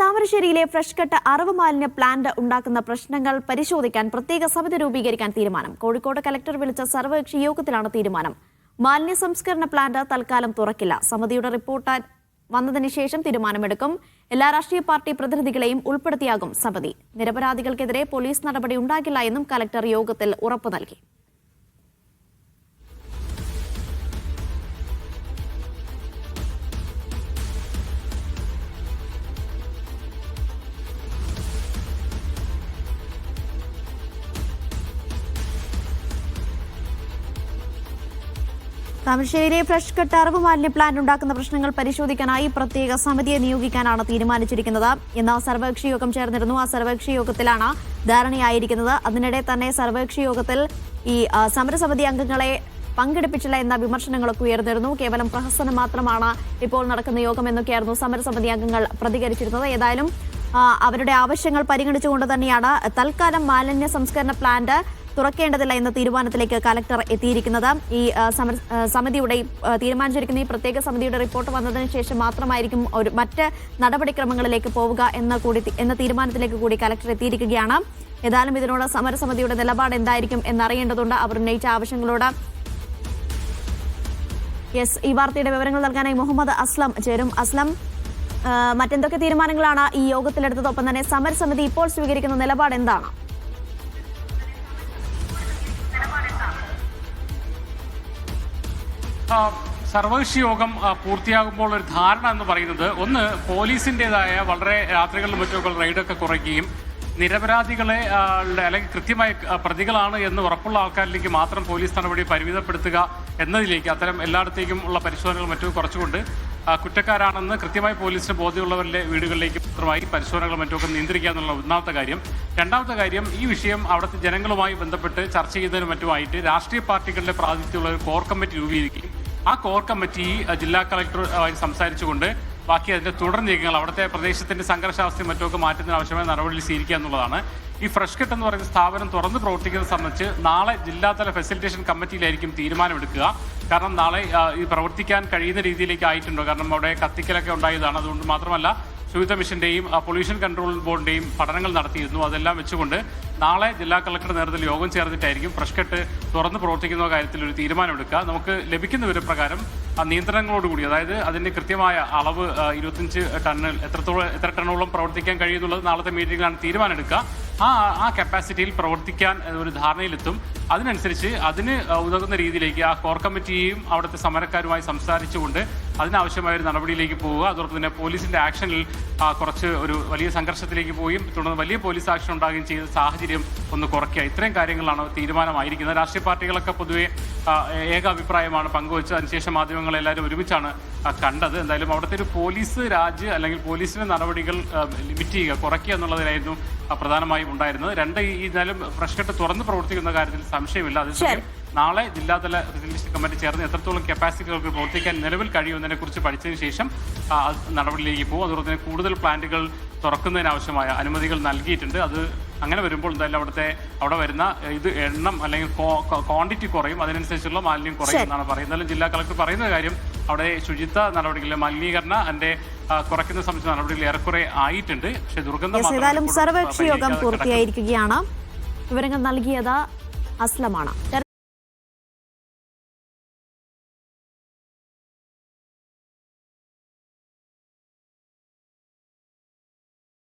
താമരശ്ശേരിയിലെ fresh cut അറവ് മാലിന്യ plant ഉണ്ടാക്കുന്ന പ്രശ്നങ്ങൾ പരിശോധിക്കാൻ പ്രത്യേക സമിതി രൂപീകരിക്കാൻ തീരുമാനം. കോഴിക്കോട് കലക്ടർ വിളിച്ച സർവകക്ഷി യോഗത്തിലാണ് തീരുമാനം. മാലിന്യ സംസ്കരണ പ്ലാന്റ് തൽക്കാലം തുറക്കില്ല. സമിതിയുടെ റിപ്പോർട്ട് വന്നതിന് ശേഷം തീരുമാനമെടുക്കും. എല്ലാ രാഷ്ട്രീയ പാർട്ടി പ്രതിനിധികളെയും ഉൾപ്പെടുത്തിയാകും സമിതി. നിരപരാധികൾക്കെതിരെ പോലീസ് നടപടി ഉണ്ടാകില്ല എന്നും കലക്ടർ യോഗത്തിൽ ഉറപ്പു നൽകി. താമരശ്ശേരിയിലെ ഫ്രഷ് കട്ട് അറിവ് മാലിന്യ പ്ലാന്റ് ഉണ്ടാക്കുന്ന പ്രശ്നങ്ങൾ പരിശോധിക്കാനായി പ്രത്യേക സമിതിയെ നിയോഗിക്കാനാണ് തീരുമാനിച്ചിരിക്കുന്നത്. ഇന്ന് സർവകക്ഷി യോഗം ചേർന്നിരുന്നു. ആ സർവകക്ഷി യോഗത്തിലാണ് ധാരണയായിരിക്കുന്നത്. അതിനിടെ തന്നെ സർവകക്ഷി യോഗത്തിൽ ഈ സമരസമിതി അംഗങ്ങളെ പങ്കെടുപ്പിച്ചില്ല എന്ന വിമർശനങ്ങളൊക്കെ ഉയർന്നിരുന്നു. കേവലം പ്രഹസനം മാത്രമാണ് ഇപ്പോൾ നടക്കുന്ന യോഗം എന്നൊക്കെയായിരുന്നു സമരസമിതി അംഗങ്ങൾ പ്രതികരിച്ചിരുന്നത്. ഏതായാലും അവരുടെ ആവശ്യങ്ങൾ പരിഗണിച്ചുകൊണ്ട് തന്നെയാണ് തൽക്കാലം മാലിന്യ സംസ്കരണ പ്ലാന്റ് തുറക്കേണ്ടതില്ല എന്ന തീരുമാനത്തിലേക്ക് കലക്ടർ എത്തിയിരിക്കുന്നത്. ഈ സമിതിയുടെ തീരുമാനിച്ചിരിക്കുന്ന ഈ പ്രത്യേക സമിതിയുടെ റിപ്പോർട്ട് വന്നതിന് ശേഷം മാത്രമായിരിക്കും ഒരു മറ്റ് നടപടിക്രമങ്ങളിലേക്ക് പോവുക എന്ന കൂടി എന്ന തീരുമാനത്തിലേക്ക് കൂടി കലക്ടർ എത്തിയിരിക്കുകയാണ്. ഏതായാലും ഇതിനോട് സമരസമിതിയുടെ നിലപാട് എന്തായിരിക്കും എന്നറിയേണ്ടതുണ്ട്. അവർ ഉന്നയിച്ച ആവശ്യങ്ങളോട് യെസ് ഈ വാർത്തയുടെ വിവരങ്ങൾ നൽകാനായി മുഹമ്മദ് അസ്ലം ചേരും. അസ്ലം മറ്റെന്തൊക്കെ തീരുമാനങ്ങളാണ് ഈ യോഗത്തിലെടുത്തത്? ഒപ്പം തന്നെ സമരസമിതി ഇപ്പോൾ സ്വീകരിക്കുന്ന നിലപാട് എന്താണ്? സർവകക്ഷി യോഗം പൂർത്തിയാകുമ്പോൾ ഒരു ധാരണ എന്ന് പറയുന്നത് ഒന്ന് പോലീസിന്റെതായ വളരെ രാത്രികളിലും മറ്റുമൊക്കെ റെയ്ഡൊക്കെ കുറയ്ക്കുകയും നിരപരാധികളെ അല്ലെങ്കിൽ കൃത്യമായ പ്രതികളാണ് എന്ന് ഉറപ്പുള്ള ആൾക്കാരിലേക്ക് മാത്രം പോലീസ് നടപടി പരിമിതപ്പെടുത്തുക എന്നതിലേക്ക് അത്തരം എല്ലായിടത്തേക്കും ഉള്ള പരിശോധനകൾ മറ്റും കുറച്ചുകൊണ്ട് കുറ്റക്കാരാണെന്ന് കൃത്യമായി പോലീസിന് ബോധ്യമുള്ളവരുടെ വീടുകളിലേക്ക് മാത്രമായി പരിശോധനകൾ മറ്റുമൊക്കെ നിയന്ത്രിക്കുക എന്നുള്ള ഒന്നാമത്തെ കാര്യം. രണ്ടാമത്തെ കാര്യം ഈ വിഷയം അവിടുത്തെ ജനങ്ങളുമായി ബന്ധപ്പെട്ട് ചർച്ച ചെയ്യുന്നതിനും മറ്റുമായിട്ട് രാഷ്ട്രീയ പാർട്ടികളുടെ പ്രാതിനിധ്യമുള്ള ഒരു കോർ കമ്മിറ്റി രൂപീകരിക്കുകയും ആ കോർ കമ്മിറ്റി ജില്ലാ കളക്ടറുമായി സംസാരിച്ചുകൊണ്ട് ബാക്കി അതിന്റെ തുടർ നീക്കങ്ങൾ അവിടുത്തെ പ്രദേശത്തിന്റെ സംഘർഷാവസ്ഥയും മറ്റുമൊക്കെ മാറ്റുന്നതിന് ആവശ്യമായ നടപടികൾ സ്വീകരിക്കുക എന്നുള്ളതാണ്. ഈ ഫ്രഷ് കെട്ട് എന്ന് പറയുന്ന സ്ഥാപനം തുറന്ന് പ്രവർത്തിക്കുന്നത് സംബന്ധിച്ച് നാളെ ജില്ലാതല ഫെസിലിറ്റേഷൻ കമ്മിറ്റിയിലായിരിക്കും തീരുമാനമെടുക്കുക. കാരണം നാളെ ഇത് പ്രവർത്തിക്കാൻ കഴിയുന്ന രീതിയിലേക്ക് ആയിട്ടുണ്ടോ? കാരണം അവിടെ കത്തിക്കലൊക്കെ ഉണ്ടായതാണ്. അതുകൊണ്ട് മാത്രമല്ല ശുചിത്വ മിഷന്റെയും പൊല്യൂഷൻ കൺട്രോൾ ബോർഡിന്റെയും പഠനങ്ങൾ നടത്തിയിരുന്നു. അതെല്ലാം വെച്ചുകൊണ്ട് നാളെ ജില്ലാ കളക്ടറുടെ നേതൃത്വത്തിൽ യോഗം ചേർന്നിട്ടായിരിക്കും ഫ്രഷ് കെട്ട് തുറന്ന് പ്രവർത്തിക്കുന്ന കാര്യത്തിൽ ഒരു തീരുമാനമെടുക്കുക. നമുക്ക് ലഭിക്കുന്ന വിവരപ്രകാരം നിയന്ത്രണങ്ങളോടുകൂടി അതായത് അതിന്റെ കൃത്യമായ അളവ് ഇരുപത്തിയഞ്ച് ടണ്ണിൽ എത്രത്തോളം എത്ര ടണ്ണോളം പ്രവർത്തിക്കാൻ കഴിയുന്നുള്ളത് നാളത്തെ മീറ്റിംഗിലാണ് തീരുമാനമെടുക്കുക. ആ ആ കപ്പാസിറ്റിയിൽ പ്രവർത്തിക്കാൻ ഒരു ധാരണയിലെത്തും. അതിനനുസരിച്ച് അതിന് ഉതകുന്ന രീതിയിലേക്ക് ആ കോർ കമ്മിറ്റിയെയും അവിടുത്തെ സമരക്കാരുമായി സംസാരിച്ചുകൊണ്ട് അതിനാവശ്യമായ ഒരു നടപടിയിലേക്ക് പോവുക. അതോടൊപ്പം തന്നെ പോലീസിന്റെ ആക്ഷനിൽ കുറച്ച് ഒരു വലിയ സംഘർഷത്തിലേക്ക് പോയും തുടർന്ന് വലിയ പോലീസ് ആക്ഷൻ ഉണ്ടാകുകയും ചെയ്ത സാഹചര്യം ഒന്ന് കുറയ്ക്കുക. ഇത്രയും കാര്യങ്ങളാണ് തീരുമാനമായിരിക്കുന്നത്. രാഷ്ട്രീയ പാർട്ടികളൊക്കെ പൊതുവെ ഏക അഭിപ്രായമാണ് പങ്കുവച്ചത്. അതിനുശേഷം മാധ്യമങ്ങൾ എല്ലാവരും ഒരുമിച്ചാണ് കണ്ടത്. എന്തായാലും അവിടുത്തെ ഒരു പോലീസ് രാജ് അല്ലെങ്കിൽ പോലീസിന്റെ നടപടികൾ ലിമിറ്റ് ചെയ്യുക കുറയ്ക്കുക എന്നുള്ളതിലായിരുന്നു പ്രധാനമായും ഉണ്ടായിരുന്നത്. രണ്ട് ഈ എന്നാലും ഫ്രഷ് കട്ട് തുറന്ന് പ്രവർത്തിക്കുന്ന കാര്യത്തിൽ സംശയമില്ല. അതേസമയം നാളെ ജില്ലാതല ഫെസിലിറ്റേഷൻ കമ്മിറ്റി ചേർന്ന് എത്രത്തോളം കപ്പാസിറ്റികൾക്ക് പ്രവർത്തിക്കാൻ നിലവിൽ കഴിയുമെന്നതിനെ കുറിച്ച് പഠിച്ചതിന് ശേഷം നടപടിയിലേക്ക് പോകും. അതുപോലെ തന്നെ കൂടുതൽ പ്ലാന്റുകൾ തുറക്കുന്നതിനാവശ്യമായ അനുമതികൾ നൽകിയിട്ടുണ്ട്. അത് അങ്ങനെ വരുമ്പോൾ എന്തായാലും അവിടുത്തെ അവിടെ വരുന്ന ഇത് എണ്ണം അല്ലെങ്കിൽ ക്വാണ്ടിറ്റി കുറയും. അതിനനുസരിച്ചുള്ള മാലിന്യം കുറയും എന്നാണ് പറയുന്നത്. എന്നാലും ജില്ലാ കളക്ടർ പറയുന്ന കാര്യം അവിടെ ശുചിത്വ നടപടികളിലെ മലിനീകരണ അതിന്റെ കുറയ്ക്കുന്ന സംബന്ധിച്ച നടപടികൾ ഏറെക്കുറെ ആയിട്ടുണ്ട്. പക്ഷേ ദുർഗന്ധം ഏതായാലും സർവകക്ഷി യോഗം പൂർത്തിയായിരിക്കുകയാണ്. വിവരങ്ങൾ നൽകിയത് അസ്ലമാണ്.